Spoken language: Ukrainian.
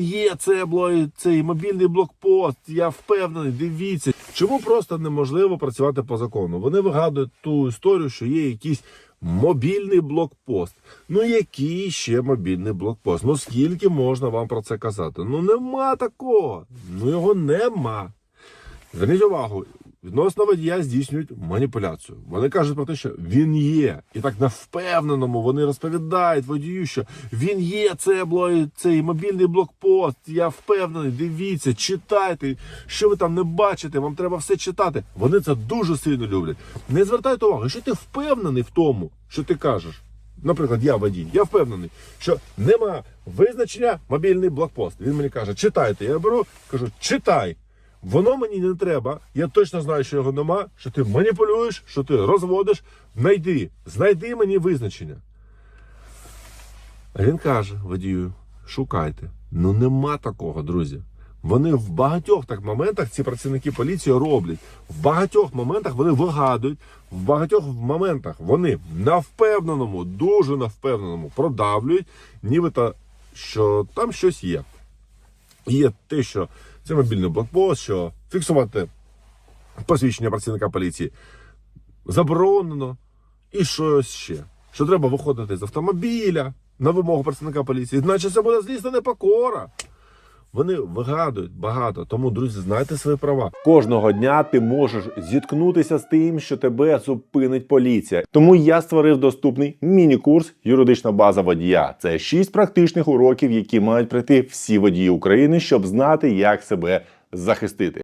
Є це цей мобільний блокпост. Я впевнений. Дивіться, чому просто неможливо працювати по закону. Вони вигадують ту історію, що є якийсь мобільний блокпост. Ну який ще мобільний блокпост? Ну скільки можна вам про це казати? Ну нема такого. Ну його нема. Зверніть увагу, відносно водія здійснюють маніпуляцію. Вони кажуть про те, що він є. І так на впевненому вони розповідають водію, що він є, це цей мобільний блокпост. Я впевнений, дивіться, читайте, що ви там не бачите, вам треба все читати. Вони це дуже сильно люблять. Не звертайте увагу, що ти впевнений в тому, що ти кажеш. Наприклад, я водій, я впевнений, що нема визначення мобільний блокпост. Він мені каже, читайте. Я беру, кажу, читай. Воно мені не треба. Я точно знаю, що його нема, що ти маніпулюєш, що ти розводиш. Знайди, знайди мені визначення. А він каже водію: шукайте. Ну нема такого, друзі. Вони в багатьох так моментах, ці працівники поліції роблять. В багатьох моментах вони вигадують, в багатьох моментах вони на впевненому, дуже на впевненому продавлюють, нібито що там щось є. Є те, що це мобільний блокпост, що фіксувати посвідчення працівника поліції заборонено. І щось ще. Що треба виходити з автомобіля на вимогу працівника поліції. Значить, це буде злісна непокора. Вони вигадують багато. Тому, друзі, знайте свої права. Кожного дня ти можеш зіткнутися з тим, що тебе зупинить поліція. Тому я створив доступний міні-курс Юридична база водія. Це шість практичних уроків, які мають пройти всі водії України, щоб знати, як себе захистити.